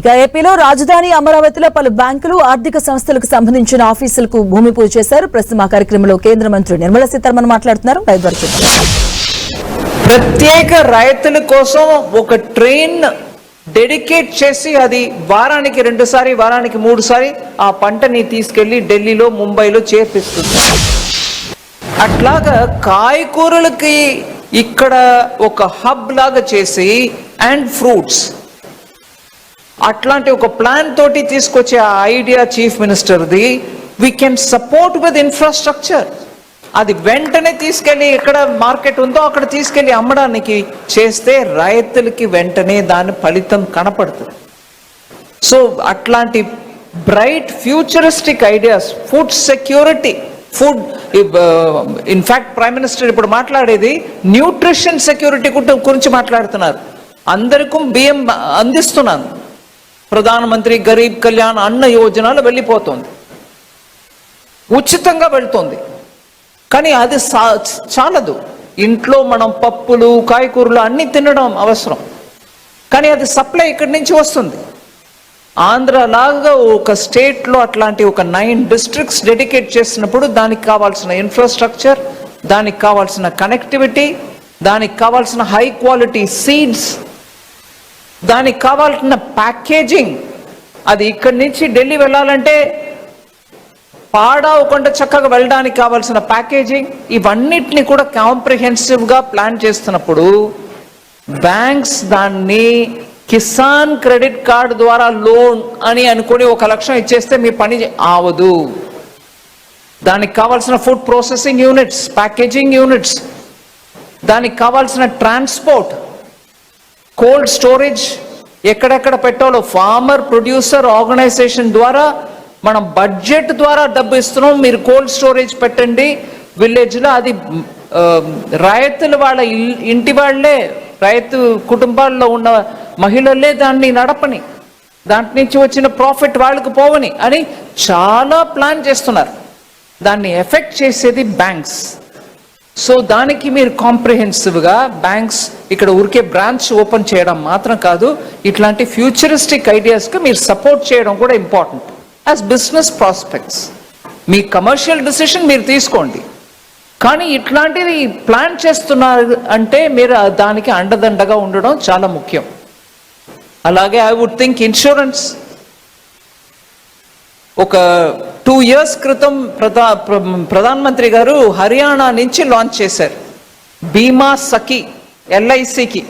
ఇక ఏపీలో రాజధాని అమరావతిలో పలు బ్యాంకులు ఆర్థిక సంస్థలకు సంబంధించిన ఆఫీసులకు భూమి పూజ చేశారు. ప్రస్తుతం ఆ కార్యక్రమంలో కేంద్ర మంత్రి నిర్మలా సీతారామన్ మాట్లాడుతున్నారు. లైవ్ ప్రత్యేక రైతుల కోసం ఒక ట్రైన్ డెడికేట్ చేసి అది వారానికి రెండుసారి వారానికి మూడు సారి ఆ పంటని తీసుకెళ్ళి ఢిల్లీలో ముంబైలో చేర్పిస్తుంది. అట్లాగా కాయకూరలకి ఇక్కడ ఒక హబ్ లాగా చేసి అండ్ ఫ్రూట్స్ అట్లాంటి ఒక ప్లాన్ తోటి తీసుకొచ్చే ఆ idea chief మినిస్టర్ది we can support with infrastructure అది వెంటనే తీసుకెళ్ళి ఎక్కడ మార్కెట్ ఉందో అక్కడ తీసుకెళ్ళి అమ్మడానికి చేస్తే రైతులకి వెంటనే దాని ఫలితం కనపడుతుంది. సో అట్లాంటి bright futuristic ideas food security food in fact prime minister ఇప్పుడు మాట్లాడేది న్యూట్రిషన్ సెక్యూరిటీ గురించి మాట్లాడుతున్నారు. అందరికీ బియ్యం అందిస్తున్నాను. ప్రధానమంత్రి గరీబ్ కళ్యాణ్ అన్న యోజనలు వెళ్ళిపోతుంది. ఉచితంగా వెళ్తుంది. కానీ అది సా- చాలదు. ఇంట్లో మనం పప్పులు కాయకూరలు అన్నీ తినడం అవసరం. కానీ అది సప్లై ఇక్కడి నుంచి వస్తుంది. ఆంధ్ర లాగా ఒక స్టేట్లో అట్లాంటి ఒక నైన్ డిస్ట్రిక్ట్స్ డెడికేట్ చేసినప్పుడు దానికి కావాల్సిన ఇన్ఫ్రాస్ట్రక్చర్ దానికి కావాల్సిన కనెక్టివిటీ దానికి కావాల్సిన హై క్వాలిటీ సీడ్స్ దానికి కావాల్సిన ప్యాకేజింగ్. అది ఇక్కడి నుంచి ఢిల్లీ వెళ్ళాలంటే పాడవకుండా చక్కగా వెళ్ళడానికి కావాల్సిన ప్యాకేజింగ్. ఇవన్నిటిని కూడా కాంప్రిహెన్సివ్గా ప్లాన్ చేస్తున్నప్పుడు బ్యాంక్స్ దాన్ని కిసాన్ క్రెడిట్ కార్డ్ ద్వారా లోన్ అని అనుకుని ఒక లక్షం ఇచ్చేస్తే మీ పని ఆవదు. దానికి కావాల్సిన food processing units packaging units దానికి కావాల్సిన ట్రాన్స్పోర్ట్ కోల్డ్ స్టోరేజ్ ఎక్కడెక్కడ పెట్టాలో ఫార్మర్ ప్రొడ్యూసర్ ఆర్గనైజేషన్ ద్వారా మనం బడ్జెట్ ద్వారా డబ్బు ఇస్తున్నాం మీరు కోల్డ్ స్టోరేజ్ పెట్టండి. విలేజ్లో అది రైతుల వాళ్ళ ఇల్- ఇంటి వాళ్ళే రైతు కుటుంబాల్లో ఉన్న మహిళలే దాన్ని నడపని. దాంట్ నుంచి వచ్చిన ప్రాఫిట్ వాళ్ళకి పోవని అని చాలా ప్లాన్ చేస్తున్నారు. దాన్ని ఎఫెక్ట్ చేసేది బ్యాంక్స్. సో దానికి మీరు కాంప్రిహెన్సివ్గా బ్యాంక్స్ ఇక్కడ ఊరికే బ్రాంచ్ ఓపెన్ చేయడం మాత్రం కాదు ఇట్లాంటి ఫ్యూచరిస్టిక్ ఐడియాస్కి మీరు సపోర్ట్ చేయడం కూడా ఇంపార్టెంట్ యాజ్ బిజినెస్ ప్రాస్పెక్ట్స్ మీ కమర్షియల్ డిసిషన్ మీరు తీసుకోండి. కానీ ఇట్లాంటివి ప్లాన్ చేస్తున్నారు అంటే మీరు దానికి అండదండగా ఉండడం చాలా ముఖ్యం. అలాగే ఐ వుడ్ థింక్ ఇన్సూరెన్స్ ఒక టూ ఇయర్స్ క్రితం ప్రధా ప్ర- ప్రధానమంత్రి గారు హర్యానా నుంచి లాంచ్ చేశారు. బీమా సఖి ఎల్ఐసికి.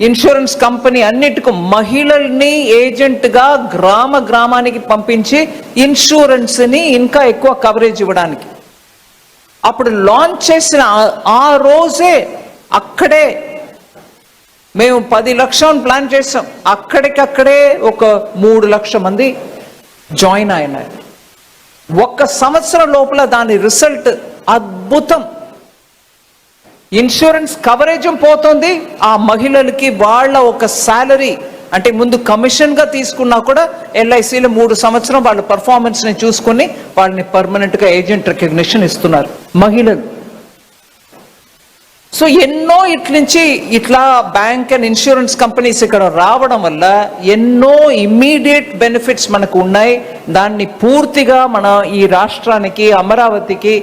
ఇన్సూరెన్స్ కంపెనీ అన్నిటికీ మహిళల్ని ఏజెంట్గా గ్రామ గ్రామానికి పంపించి ఇన్సూరెన్స్ని ఇంకా ఎక్కువ కవరేజ్ ఇవ్వడానికి. అప్పుడు లాంచ్ చేసిన ఆ- ఆ రోజే అక్కడే మేము పది లక్షలు ప్లాన్ చేసాం అక్కడికక్కడే ఒక మూడు లక్షల మంది జాయిన్ అయినారు ఒక్క సంవత్సరం లోపల దాని రిజల్ట్ అద్భుతం. ఇన్సూరెన్స్ కవరేజ్ పోతుంది. ఆ మహిళలకి వాళ్ళ ఒక శాలరీ అంటే ముందు కమిషన్గా తీసుకున్నా కూడా ఎల్ఐసిలో మూడు సంవత్సరం వాళ్ళ పర్ఫార్మెన్స్ని చూసుకుని వాళ్ళని పర్మనెంట్గా ఏజెంట్ రికగ్నిషన్ ఇస్తున్నారు. మహిళలు. సో ఎన్నో ఇట్నుంచి ఇట్లా బ్యాంక్ అండ్ ఇన్సూరెన్స్ కంపెనీస్ ఇక్కడ రావడం వల్ల ఎన్నో ఇమ్మీడియట్ బెనిఫిట్స్ మనకు ఉన్నాయి. దాన్ని పూర్తిగా మన ఈ రాష్ట్రానికి అమరావతికి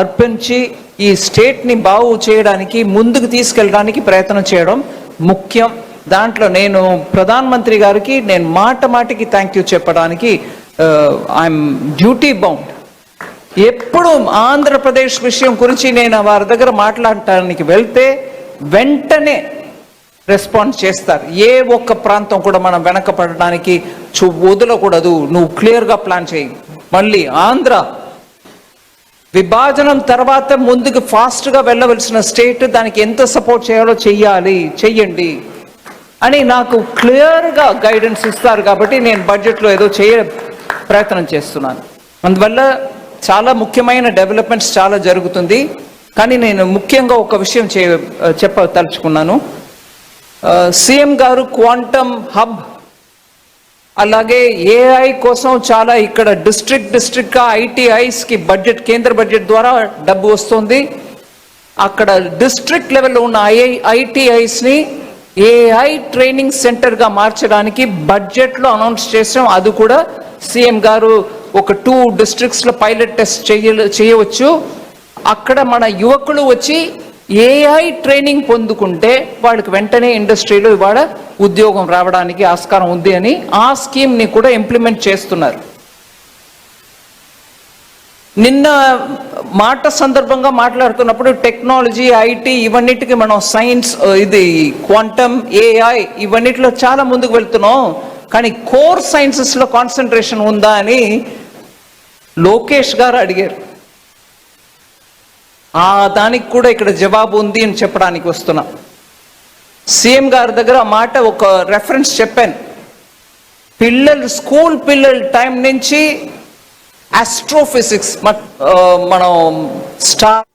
అర్పించి ఈ స్టేట్ని బాగు చేయడానికి ముందుకు తీసుకెళ్ళడానికి ప్రయత్నం చేయడం ముఖ్యం. దాంట్లో నేను ప్రధానమంత్రి గారికి నేను మాట మాటికి థ్యాంక్ యూ చెప్పడానికి ఐఎమ్ డ్యూటీ బౌండ్ ఎప్పుడు ఆంధ్రప్రదేశ్ విషయం గురించి నేను వారి దగ్గర మాట్లాడటానికి వెళ్తే వెంటనే రెస్పాన్స్ చేస్తారు. ఏ ఒక్క ప్రాంతం కూడా మనం వెనకపడడానికి చూ వదలకూడదు. నువ్వు క్లియర్గా ప్లాన్ చేయి. మళ్ళీ ఆంధ్ర విభాజనం తర్వాత ముందుకు ఫాస్ట్గా వెళ్ళవలసిన స్టేట్ దానికి ఎంత సపోర్ట్ చేయాలో చెయ్యాలి. చెయ్యండి. అని నాకు క్లియర్గా గైడెన్స్ ఇస్తారు కాబట్టి నేను బడ్జెట్లో ఏదో చేయ ప్రయత్నం చేస్తున్నాను. అందువల్ల చాలా ముఖ్యమైన డెవలప్మెంట్స్ చాలా జరుగుతుంది. కానీ నేను ముఖ్యంగా ఒక విషయం చే చెప్పదలుచుకున్నాను సీఎం గారు క్వాంటమ్ హబ్ అలాగే ఏఐ కోసం చాలా ఇక్కడ డిస్ట్రిక్ట్ డిస్ట్రిక్ట్గా ఐటీఐస్కి బడ్జెట్ కేంద్ర బడ్జెట్ ద్వారా డబ్బు వస్తుంది. అక్కడ డిస్ట్రిక్ట్ లెవెల్లో ఉన్న ఐఐ ఐటీఐస్ని ఏఐ ట్రైనింగ్ సెంటర్గా మార్చడానికి బడ్జెట్లో అనౌన్స్ చేసాం. అది కూడా సీఎం గారు ఒక టూ డిస్ట్రిక్ట్స్లో పైలట్ టెస్ట్ చేయ చేయవచ్చు. అక్కడ మన యువకులు వచ్చి ఏఐ ట్రైనింగ్ పొందుకుంటే వాళ్ళకి వెంటనే ఇండస్ట్రీలో ఇవాళ ఉద్యోగం రావడానికి ఆస్కారం ఉంది అని ఆ స్కీమ్ని కూడా ఇంప్లిమెంట్ చేస్తున్నారు. నిన్న మాట సందర్భంగా మాట్లాడుతున్నప్పుడు టెక్నాలజీ ఐటీ ఇవన్నిటికి మనం సైన్స్ ఇది క్వాంటమ్ ఏఐ ఇవన్నిటిలో చాలా ముందుకు వెళ్తున్నాం. కానీ కోర్ సైన్సెస్లో కాన్సన్ట్రేషన్ ఉందా అని లోకేష్ గారు అడిగారు. ఆ దానికి కూడా ఇక్కడ జవాబు ఉంది అని చెప్పడానికి వస్తున్నా. సీఎం గారి దగ్గర ఆ మాట ఒక రెఫరెన్స్ చెప్పాను. పిల్లలు స్కూల్ పిల్లల టైం నుంచి ఆస్ట్రోఫిజిక్స్ మనం స్టార్